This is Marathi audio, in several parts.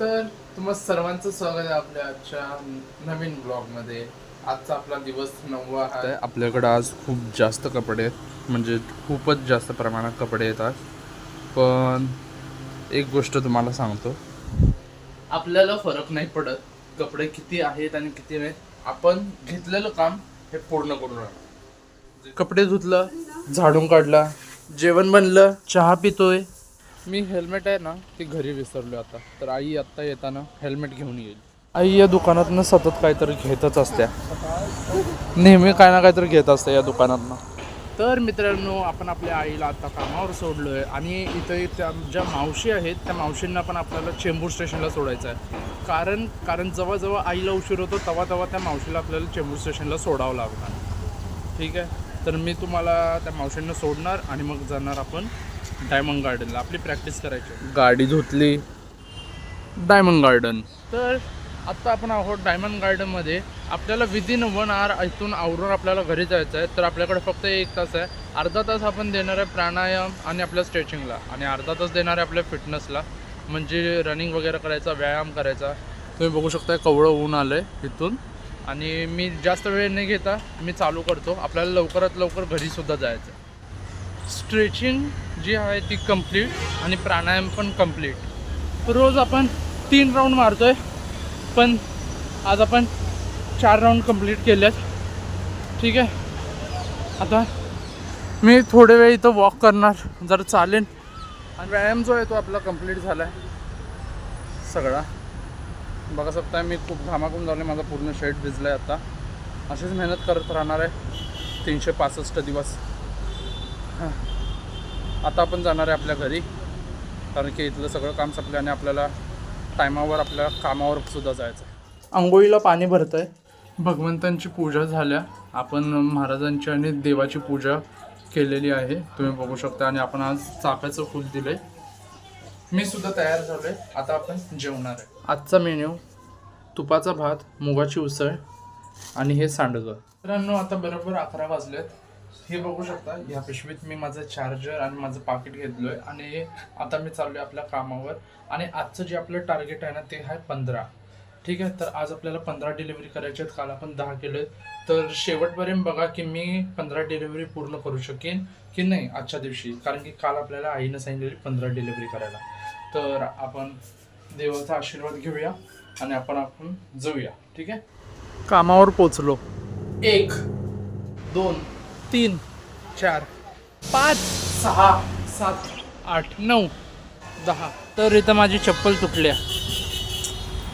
तुम्हा सर्वांचं स्वागत आहे आपल्या आजच्या नवीन ब्लॉगमध्ये. आजचा आपला दिवस नववा आहे आपल्याकडं आज खूप जास्त कपडे आहेत. म्हणजे खूपच जास्त प्रमाणात कपडे येतात पण एक गोष्ट तुम्हाला सांगतो. आपल्याला फरक नाही पडत कपडे किती आहेत आणि किती नाहीत. आपण घेतलेलं काम हे पूर्ण करून राहतो कपडे धुतलं झाडून काढला जेवण बनलं चहा पितोय मी हेल्मेट आहे ना ते घरी विसरलो आता. तर आई आत्ता येताना हेल्मेट घेऊन येईल. आई या दुकानातनं सतत काहीतरी घेतच असत्या. नेहमी काय ना काहीतरी घेत असते या दुकानातनं. तर मित्रांनो आपण आपल्या आईला आता कामावर सोडलो आहे आणि इथे त्या ज्या मावशी आहेत त्या मावशींना पण आपल्याला चेंबूर स्टेशनला सोडायचं आहे. कारण कारण जेव्हा आईला उशीर होतो तेव्हा तेव्हा त्या मावशीला आपल्याला चेंबूर स्टेशनला सोडावं लागणार. ठीक आहे? तर मी तुम्हाला त्या मावशींना सोडणार आणि मग जाणार आपण डायमंड गार्डनला आपली प्रॅक्टिस करायची. गाडी धुतली. डायमंड गार्डन तर आत्ता आपण आहोत डायमंड गार्डनमध्ये आपल्याला विदिन वन आवर इथून आवरून आपल्याला घरी जायचं आहे. तर आपल्याकडे फक्त एक तास आहे. अर्धा तास आपण देणार आहे प्राणायाम आणि आपल्या स्ट्रेचिंगला आणि अर्धा तास देणार आहे आपल्या फिटनेसला म्हणजे रनिंग वगैरे करायचा व्यायाम करायचा. तुम्ही बघू शकता कवळं ऊन आलं आहे इथून. आणि मी जास्त वेळ नाही घेता मी चालू करतो. आपल्याला लवकरात लवकर घरीसुद्धा जायचं. आहे स्ट्रेचिंग जी आहे ती कंप्लीट आणि प्राणायाम पण कंप्लीट रोज आपण तीन राऊंड मारतो आहे पण आज आपण चार राऊंड कंप्लीट केले ठीक आहे? आता मी थोडे वेळ इथं वॉक करणार जर चालेल. आणि व्यायाम जो आहे तो आपला कंप्लीट झाला आहे सगळा. बघा शकता मी खूप घामाकून झाले माझा पूर्ण शेड भिजला आहे आता. अशीच मेहनत करत राहणार आहे. तीनशे पासष्ट दिवस. हां आता आपण जाणार आहे आपल्या घरी. कारण की इथलं सगळं काम संपलं आणि आपल्याला टायमावर आपल्या कामावर सुद्धा जायचं आहे आंघोळीला पाणी भरत आहे भगवंतांची पूजा झाल्या. आपण महाराजांची आणि देवाची पूजा केलेली आहे. तुम्ही बघू शकता. आणि आपण आज चाफ्याचं फूल दिलंय. मी सुद्धा तयार झालोय. आता आपण जेवणार आहे. आजचा मेन्यू तुपाचा भात मुगाची उसळ आणि हे सांडगं. मित्रांनो आता बरोबर अकरा वाजलेत. हे बघू शकता या पिशवीत मी माझं चार्जर आणि माझं पाकिट घेतलोय आणि आता मी चाललोय आपल्या कामावर. आणि आजचं जे आपलं टार्गेट आहे ना ते आहे पंधरा. ठीक आहे? तर आज आपल्याला पंधरा डिलिव्हरी करायचे आहेत. काल आपण दहा केले तर शेवटपर्यंत बघा की मी पंधरा डिलिव्हरी पूर्ण करू शकेन की नाही आजच्या दिवशी? कारण की काल आपल्याला आईनं सांगितलेली पंधरा डिलिव्हरी करायला. तर आपण देवाचा आशीर्वाद घेऊया आणि आपण आपण जाऊया ठीक आहे? कामावर पोचलो. एक दोन तीन चार पाच सहा सात आठ नऊ दहा. तर इथं माझी चप्पल तुटल्या.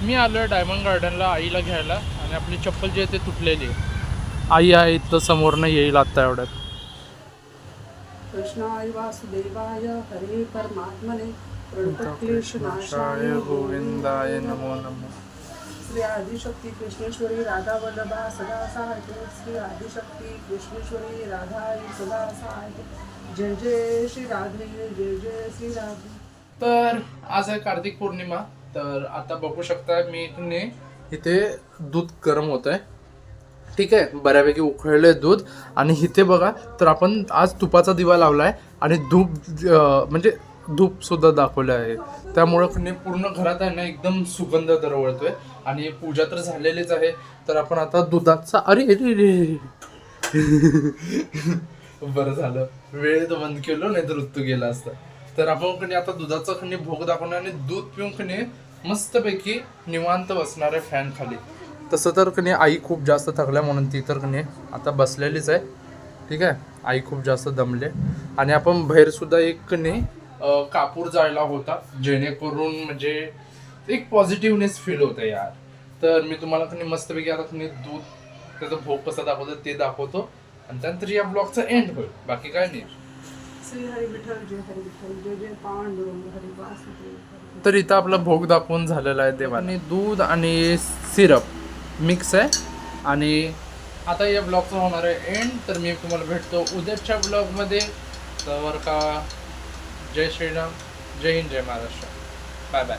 मी आलो आहे डायमंड गार्डनला आईला घ्यायला आणि आपली चप्पल जी आहे ते तुटलेली आहे. आई आहे इथं समोरनं येईल आत्ता एवढ्यात. कृष्णाय वासुदेवाय हरे परमात्मने. प्रणतक्लेशनाशाय गोविंदाय नमो नमो। श्री आदिशक्ती कृष्णेश्वरी राधा वल्लभा सदा सहायते श्री आदिशक्ती कृष्णेश्वरी राधा सदा जय जय श्री राधे जय जय श्री राधे। तर आज आहे कार्तिक पौर्णिमा तर आता बघू शकता मी इथे इथे दूध गरम होत आहे ठीक आहे बऱ्यापैकी उकळलंय दूध. आणि इथे बघा तर आपण आज तुपाचा दिवा लावलाय आणि धूप म्हणजे धूप सुद्धा दाखवलं आहे त्यामुळं पूर्ण घरात आहे ना एकदम सुगंध दरवळतोय. आणि पूजा तर झालेलीच आहे. तर आपण आता दुधाचा अरे अरे, रे बरं झालं. वेळेत बंद केलो नाही तर ऋतू गेला असता. तर आपण कणी आता दुधाचा खणी भोग दाखवणार आणि दूध पिऊन खणी मस्तपैकी निवांत बसणार आहे फॅन खाली. तसं तर कणी आई खूप जास्त थकल्या म्हणून ती तर कणी आता बसलेलीच आहे. ठीक आहे? आई खूप जास्त दमले. आणि आपण बाहेरसुद्धा एक कणी कापूर जायला होता जेणेकरून म्हणजे एक पॉझिटिव्हनेस फील होतं यार. तर मी तुम्हाला कणी मस्तपैकी आता कणी दूध त्याचा भोग कसा दाखवतो ते दाखवतो. आणि त्यानंतर या ब्लॉगचा एंड होईल बाकी काय नाही. तर इथं आपला भोग दाखवून झालेला आहे देवाने. दूध आणि सिरप मिक्स आहे. आणि आता या ब्लॉगचा होणार आहे एंड तर मी तुम्हाला भेटतो उद्याच्या ब्लॉगमध्ये तर का जय श्रीराम जय हिंद जय महाराष्ट्र बाय बाय